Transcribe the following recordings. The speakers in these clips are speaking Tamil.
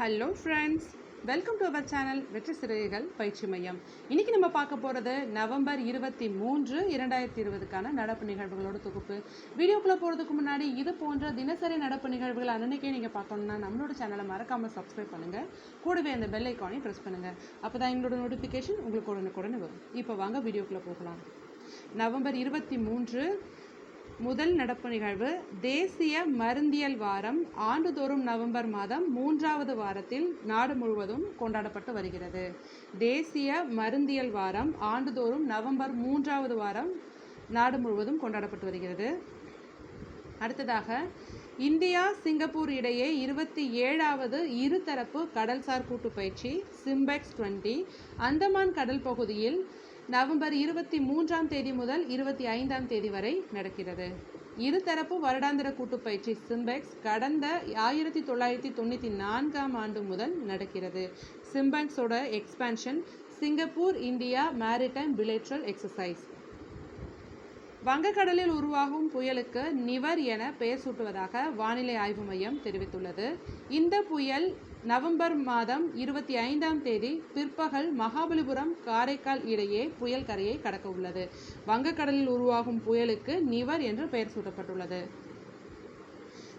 Hello friends welcome to our channel வெற்றி சிறுகைகள் பயிற்சி மையம் இன்னைக்கு நம்ம பார்க்க போகிறது நவம்பர் இருபத்தி மூன்று இரண்டாயிரத்தி இருபதுக்கான நடப்பு நிகழ்வுகளோட தொகுப்பு. வீடியோக்குள்ளே போகிறதுக்கு முன்னாடி இது போன்ற தினசரி நடப்பு நிகழ்வுகள் அன்னன்னைக்கே நீங்கள் பார்க்கணுன்னா நம்மளோட சேனலை மறக்காமல் சப்ஸ்கிரைப் பண்ணுங்கள் கூடவே அந்த பெல் ஐக்கானையும் ப்ரெஸ் பண்ணுங்கள் அப்போ தான் எங்களோட நோட்டிஃபிகேஷன் உங்களுக்கு உடனுக்குடனே வரும். இப்போ வாங்க வீடியோக்குள்ளே போகலாம். நவம்பர் இருபத்தி மூன்று முதல் நடப்பு நிகழ்வு தேசிய மருந்தியல் வாரம் ஆண்டுதோறும் நவம்பர் மாதம் மூன்றாவது வாரத்தில் நாடு முழுவதும் கொண்டாடப்பட்டு வருகிறது. தேசிய மருந்தியல் வாரம் ஆண்டுதோறும் நவம்பர் மூன்றாவது வாரம் நாடு முழுவதும் கொண்டாடப்பட்டு வருகிறது. அடுத்ததாக இந்தியா சிங்கப்பூர் இடையே இருபத்தி ஏழாவது இருதரப்பு கடல்சார் கூட்டு பயிற்சி சிம்பெக்ஸ் டுவெண்ட்டி அந்தமான் கடல் பகுதியில் நவம்பர் இருபத்தி மூன்றாம் தேதி முதல் இருபத்தி ஐந்தாம் தேதி வரை நடக்கிறது. இருதரப்பு வருடாந்திர கூட்டுப் பயிற்சி சிம்பெக்ஸ் கடந்த ஆயிரத்தி தொள்ளாயிரத்தி தொண்ணூற்றி நான்காம் ஆண்டு முதல் நடக்கிறது. சிம்பெக்ஸோட expansion Singapore India maritime bilateral exercise வங்கக்கடலில் உருவாகும் புயலுக்கு நிவர் என பெயர் சூட்டுவதாக வானிலை ஆய்வு மையம் தெரிவித்துள்ளது. இந்த புயல் நவம்பர் மாதம் இருபத்தி ஐந்தாம் தேதி பிற்பகல் மகாபலிபுரம் காரைக்கால் இடையே புயல் கரையை கடக்க உள்ளது. வங்கக்கடலில் உருவாகும் புயலுக்கு நிவர் என்று பெயர் சூட்டப்பட்டுள்ளது.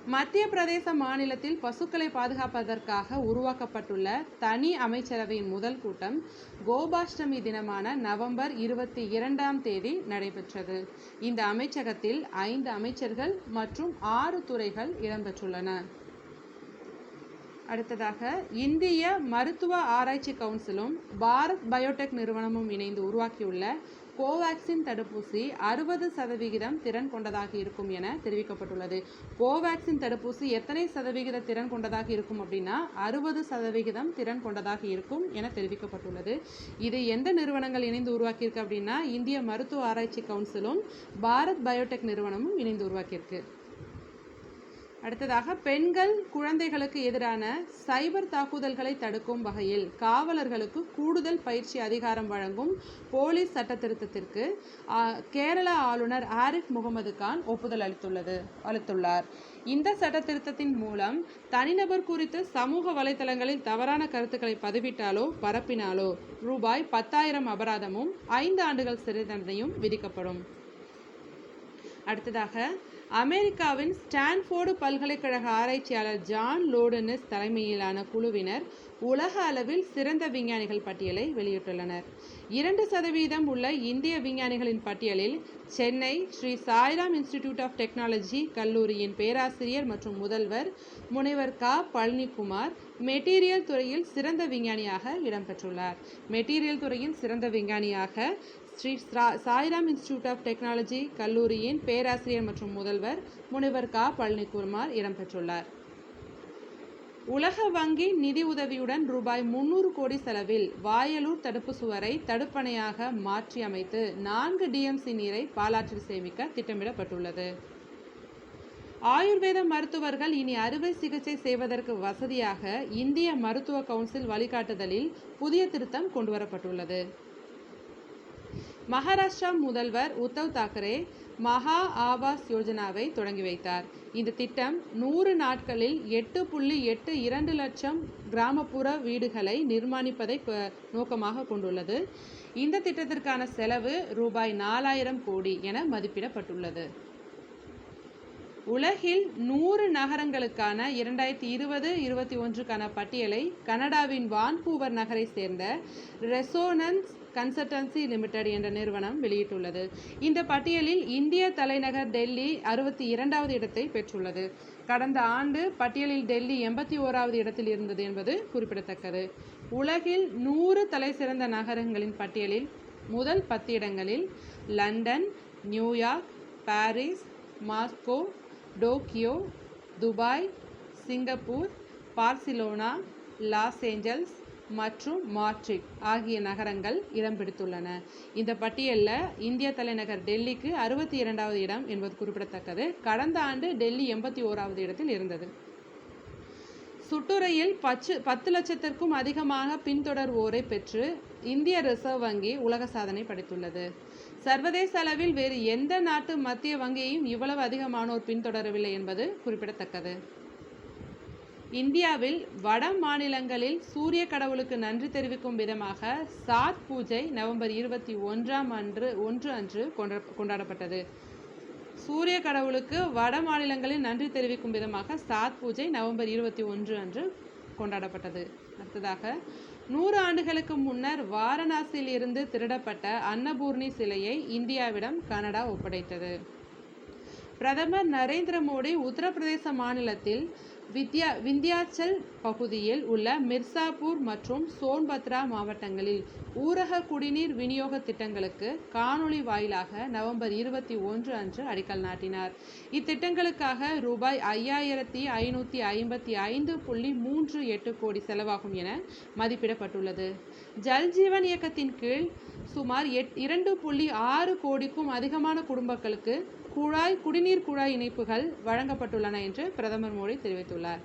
மத்திய பிரதேச மாநிலத்தில் பசுக்களை பாதுகாப்பதற்காக உருவாக்கப்பட்டுள்ள தனி அமைச்சரவையின் முதல் கூட்டம் கோபாஷ்டமி தினமான நவம்பர் இருபத்தி இரண்டாம் தேதி நடைபெற்றது. இந்த அமைச்சகத்தில் ஐந்து அமைச்சர்கள் மற்றும் ஆறு துறைகள் இடம்பெற்றுள்ளன. அடுத்ததாக இந்திய மருத்துவ ஆராய்ச்சி கவுன்சிலும் பாரத் பயோடெக் நிறுவனமும் இணைந்து உருவாக்கியுள்ள கோவேக்சின் தடுப்பூசி அறுபது சதவிகிதம் திறன் கொண்டதாக இருக்கும் என தெரிவிக்கப்பட்டுள்ளது. கோவேக்சின் தடுப்பூசி எத்தனை சதவிகித திறன் கொண்டதாக இருக்கும் அப்படின்னா அறுபது சதவிகிதம் திறன் கொண்டதாக இருக்கும் என தெரிவிக்கப்பட்டுள்ளது. இது எந்த நிறுவனங்கள் இணைந்து உருவாக்கியிருக்கு அப்படின்னா இந்திய மருத்துவ ஆராய்ச்சி கவுன்சிலும் பாரத் பயோடெக் நிறுவனமும் இணைந்து உருவாக்கியிருக்கு. அடுத்ததாக பெண்கள் குழந்தைகளுக்கு எதிரான சைபர் தாக்குதல்களை தடுக்கும் வகையில் காவலர்களுக்கு கூடுதல் பயிற்சி அதிகாரம் வழங்கும் போலீஸ் சட்ட திருத்தத்திற்கு கேரள ஆளுநர் ஆரிஃப் முகமது கான் ஒப்புதல் அளித்துள்ளது அளித்துள்ளார். இந்த சட்ட திருத்தத்தின் மூலம் தனிநபர் குறித்து சமூக வலைதளங்களில் தவறான கருத்துக்களை பதிவிட்டாலோ பரப்பினாலோ ரூபாய் பத்தாயிரம் அபராதமும் ஐந்து ஆண்டுகள் சிறை தண்டனையும் விதிக்கப்படும். அடுத்ததாக அமெரிக்காவின் ஸ்டான்ஃபோர்டு பல்கலைக்கழக ஆராய்ச்சியாளர் ஜான் லோடனஸ் தலைமையிலான குழுவினர் உலக அளவில் சிறந்த விஞ்ஞானிகள் பட்டியலை வெளியிட்டுள்ளனர். இரண்டு சதவீதம் உள்ள இந்திய விஞ்ஞானிகளின் பட்டியலில் Chennai Sri Sairam institute of technology கல்லூரியின் பேராசிரியர் மற்றும் முதல்வர் முனைவர் க. பழனிக்குமார் மெட்டீரியல் துறையில் சிறந்த விஞ்ஞானியாக இடம்பெற்றுள்ளார். மெட்டீரியல் துறையின் சிறந்த விஞ்ஞானியாக Sri Sairam institute of technology கல்லூரியின் பேராசிரியர் மற்றும் முதல்வர் முனைவர் கா. பழனிக்குமார் இடம்பெற்றுள்ளார் உலக வங்கி நிதி உதவியுடன் ரூபாய் முன்னூறு கோடி செலவில் வாயலூர் தடுப்பு சுவரை தடுப்பணையாக மாற்றி அமைத்து நான்கு டிஎம்சி நீரை பாலாற்றில் சேமிக்க திட்டமிடப்பட்டுள்ளது. ஆயுர்வேத மருத்துவர்கள் இனி அறுவை சிகிச்சை செய்வதற்கு வசதியாக இந்திய மருத்துவ கவுன்சில் வழிகாட்டுதலில் புதிய திருத்தம் கொண்டுவரப்பட்டுள்ளது. மகாராஷ்டிரா முதல்வர் உத்தவ் தாக்கரே மகா ஆவாஸ் யோஜனாவை தொடங்கி வைத்தார். இந்த திட்டம் நூறு நாட்களில் எட்டு புள்ளி எட்டு இரண்டு லட்சம் கிராமப்புற வீடுகளை நிர்மாணிப்பதை நோக்கமாக கொண்டுள்ளது. இந்த திட்டத்திற்கான செலவு ரூபாய் நாலாயிரம் கோடி என மதிப்பிடப்பட்டுள்ளது. உலகில் நூறு நகரங்களுக்கான இரண்டாயிரத்தி இருபது இருபத்தி ஒன்றுக்கான பட்டியலை கனடாவின் வான்கூவர் நகரை சேர்ந்த ரெசோனன்ஸ் கன்சல்டன்சி லிமிடெட் என்ற நிறுவனம் வெளியிட்டுள்ளது. இந்த பட்டியலில் இந்திய தலைநகர் டெல்லி அறுபத்தி இரண்டாவது இடத்தை பெற்றுள்ளது. கடந்த ஆண்டு பட்டியலில் டெல்லி எண்பத்தி ஓராவது இடத்தில் இருந்தது என்பது குறிப்பிடத்தக்கது. உலகில் நூறு தலை சிறந்த நகரங்களின் பட்டியலில் முதல் பத்து இடங்களில் London New York Paris Moscow Tokyo Dubai Singapore Barcelona Los Angeles மற்றும் மாட்ரிட் ஆகிய நகரங்கள் இடம் பிடித்துள்ளன. இந்த பட்டியலில் இந்திய தலைநகர் டெல்லிக்கு அறுபத்தி இரண்டாவது இடம் என்பது குறிப்பிடத்தக்கது. கடந்த ஆண்டு டெல்லி எண்பத்தி ஓராவது இடத்தில் இருந்தது. சுட்டுரையில் பச்சு பத்து லட்சத்திற்கும் அதிகமாக பின்தொடர்வோரை பெற்று இந்திய ரிசர்வ் வங்கி உலக சாதனை படைத்துள்ளது. சர்வதேச அளவில் வேறு எந்த நாட்டு மத்திய வங்கியையும் இவ்வளவு அதிகமானோர் பின்தொடரவில்லை என்பது குறிப்பிடத்தக்கது. இந்தியாவில் வட மாநிலங்களில் சூரிய கடவுளுக்கு நன்றி தெரிவிக்கும் விதமாக சாத் பூஜை நவம்பர் இருபத்தி ஒன்றாம் அன்று ஒன்று அன்று கொண்டாடப்பட்டது. சூரிய கடவுளுக்கு வட மாநிலங்களில் நன்றி தெரிவிக்கும் விதமாக சாத் பூஜை நவம்பர் இருபத்தி ஒன்று அன்று கொண்டாடப்பட்டது. அடுத்ததாக நூறு ஆண்டுகளுக்கு முன்னர் வாரணாசியில் இருந்து திருடப்பட்ட அன்னபூர்ணி சிலையை இந்தியாவிடம் கனடா ஒப்படைத்தது. பிரதமர் நரேந்திர மோடி உத்தரப்பிரதேச மாநிலத்தில் வித்யா விந்தியாச்சல் பகுதியில் உள்ள மிர்சாபூர் மற்றும் சோன்பத்ரா மாவட்டங்களில் ஊரக குடிநீர் விநியோக திட்டங்களுக்கு காணொளி வாயிலாக நவம்பர் இருபத்தி ஒன்று அன்று அடிக்கல் நாட்டினார். இத்திட்டங்களுக்காக ரூபாய் ஐயாயிரத்தி ஐநூற்றி ஐம்பத்தி ஐந்து புள்ளி மூன்று எட்டு கோடி செலவாகும் என மதிப்பிடப்பட்டுள்ளது. ஜல் ஜீவன் இயக்கத்தின் கீழ் சுமார் எட் இரண்டு புள்ளி ஆறு கோடிக்கும் அதிகமான குடும்பங்களுக்கு குழாய் குடிநீர் குழாய் இணைப்புகள் வழங்கப்பட்டுள்ளன என்று பிரதமர் மோடி தெரிவித்துள்ளார்.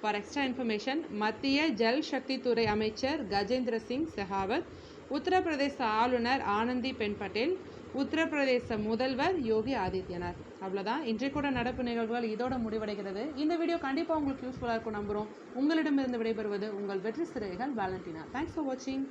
ஃபார் எக்ஸ்ட்ரா இன்ஃபர்மேஷன் மத்திய ஜல் சக்தி துறை அமைச்சர் கஜேந்திர சிங் செகாவத் உத்தரப்பிரதேச ஆளுநர் ஆனந்தி பென் பட்டேல் உத்தரப்பிரதேச முதல்வர் யோகி ஆதித்யநாத். அவ்வளோதான் இன்றைக்கூட நடப்பு நிகழ்வுகள் இதோட முடிவடைகிறது. இந்த வீடியோ கண்டிப்பாக உங்களுக்கு யூஸ்ஃபுல்லாக இருக்கும் நம்புகிறோம் உங்களிடமிருந்து விடைபெறுவது உங்கள் வெற்றி சிறைகள் வேலண்டினா. தேங்க்ஸ் ஃபார் வாட்சிங்